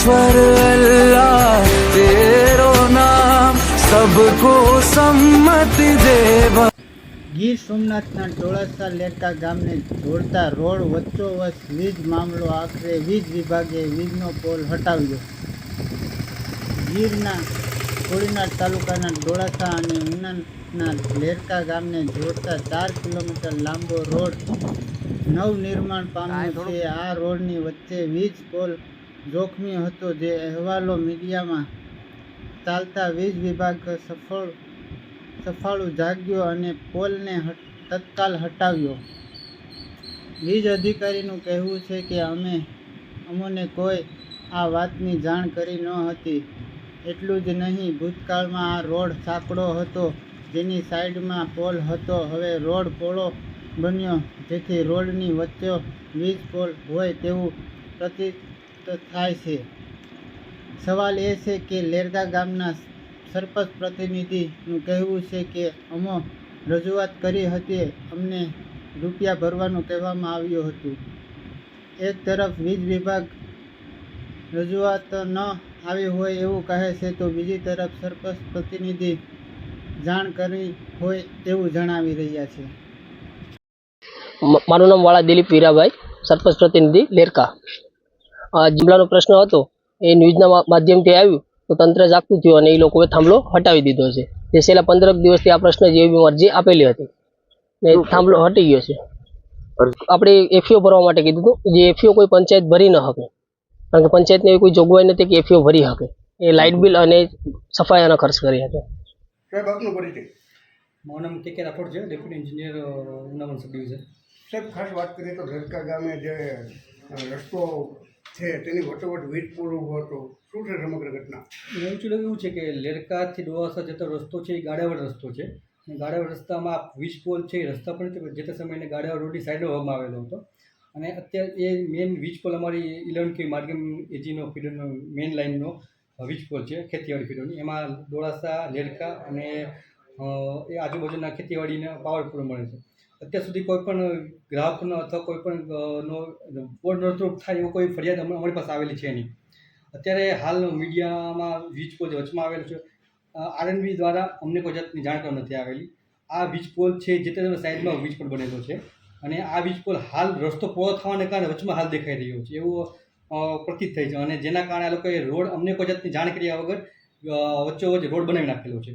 ईश्वर अल्लाह तेरो नाम सबको सम्मति दे ગીર સોમનાથના ટોળાસા લેટા ગામને જોડતા રોડ વચ્ચોવચ વીજ મામલો આખરે વીજ વિભાગે વીજનો પોલ હટાવ્યો ગીરના કોડીનાર તાલુકાના ડોળાસા અને ઉનાના લેરકા ગામને જોડતા ચાર કિલોમીટર લાંબો રોડ નવનિર્માણ પામ્યો છે આ રોડની વચ્ચે વીજ પોલ જોખમી હતો જે અહેવાલો મીડિયામાં ચાલતા વીજ વિભાગ સફળ, સફાળું જાગ્યો અને પોલને તત્કાલ હટાવ્યો. વીજ અધિકારીનું કહેવું છે કે અમે, અમોને કોઈ આ વાતની જાણ કરી ન હતી. એટલું જ નહીં, ભૂતકાળમાં આ રોડ સાંકડો હતો, જેની સાઈડમાં પોલ હતો. હવે રોડ પોળો બન્યો, જેથી રોડની વચ્ચે વીજ પોલ હોય તેવું પ્રતીત થાય છે. સવાલ એ છે કે લેરદા ગામના સરપંચ પ્રતિનિધિનું કહેવું છે કે અમો રજૂઆત કરી હતી, અમને રૂપિયા ભરવાનું કહેવામાં આવ્યું હતું. એક તરફ વીજ વિભાગ રજૂઆત ન આવી હોય એવું કહે છે, તો બીજી તરફ સરપંચ પ્રતિનિધિ જાણ કરી હોય એવું જણાવી રહ્યા છે. મારું નામ વાળા દિલીપ વીરાભાઈ, સરપંચ પ્રતિનિધિ લેરકા. આ જિલ્લાનો પ્રશ્ન હતો એ ન્યૂઝના માધ્યમથી આવ્યું તો તંત્ર જાગતું થયું અને એ લોકોએ થાંભલો હટાવી દીધો છે. જે છેલ્લા પંદરક દિવસથી આ પ્રશ્ન જેવી અરજી આપેલી હતી ને થાંભલો હટી ગયો છે. આપણે એફીઓ ભરવા માટે કીધું હતું જે એફીઓ કોઈ પંચાયત ભરી ન શકે. કારણ કે પંચાયતને એવી કોઈ જોગવાઈ નથી કે એફીઓ ભરી શકે. એ લાઇટ બિલ અને સફાયાનો ખર્ચ કરી શકે. સાહેબ આપનો પરિચય. મારું નામ કે કે રાઠોડ છે ડેપ્યુટી એન્જિનિયર ઉનાવન સબ ડિવિઝન સાહેબ ખાસ વાત કરીએ તો ઘરકા ગામે જે રસ્તો છે તેની વટોવટ વીજ પૂરો હતો. શું છે સમગ્ર ઘટના? એકચ્યુઅલી એવું છે કે લેરકાથી ડોવાસા જતો રસ્તો છે એ ગાડાવડ રસ્તો છે. ગાડાવડ રસ્તામાં વીજ પોલ છે એ રસ્તા નથી, જે તે સમયે ગાડાવડ રોડની સાઈડ હોવામાં આવેલો હતો. અને અત્યારે એ મેઇન વીજ પોલ અમારી ઇલેવન કે માર્ગમ એજીનો ફીડરનો મેઇન લાઇનનો વીજ પોલ છે ખેતીવાડી ફીડરની. એમાં ડોળાસા લેરકા અને એ આજુબાજુના ખેતીવાડીને પાવર પૂરો મળે છે. અત્યાર સુધી કોઈ પણ ગ્રાહકનો અથવા કોઈ પણ નો બોર્ડ નોતરૂપ થાય એવો કોઈ ફરિયાદ અમ- અમારી પાસે આવેલી છે નહીં. અત્યારે હાલ મીડિયામાં વીજ પોલ વચમાં આવેલો છે આરએનબી દ્વારા અમને કોઈ જાતની જાણકારી નથી આવેલી. આ વીજ પોલ છે જે તે સાઈડમાં વીજ પોલ બનેલો છે અને આ વીજ પોલ હાલ રસ્તો પૂરો થવાને કારણે વચમાં હાલ દેખાઈ રહ્યો છે. એવું પ્રતીત થાય છે અને જેના કારણે આ લોકોએ રોડ અમને કોઈ જાતની જાણ કર્યા વગર વચ્ચોવચ્ચ રોડ બનાવી નાખેલો છે.